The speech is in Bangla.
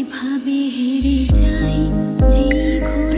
এভাবে হেরে যাই যে ঘুরে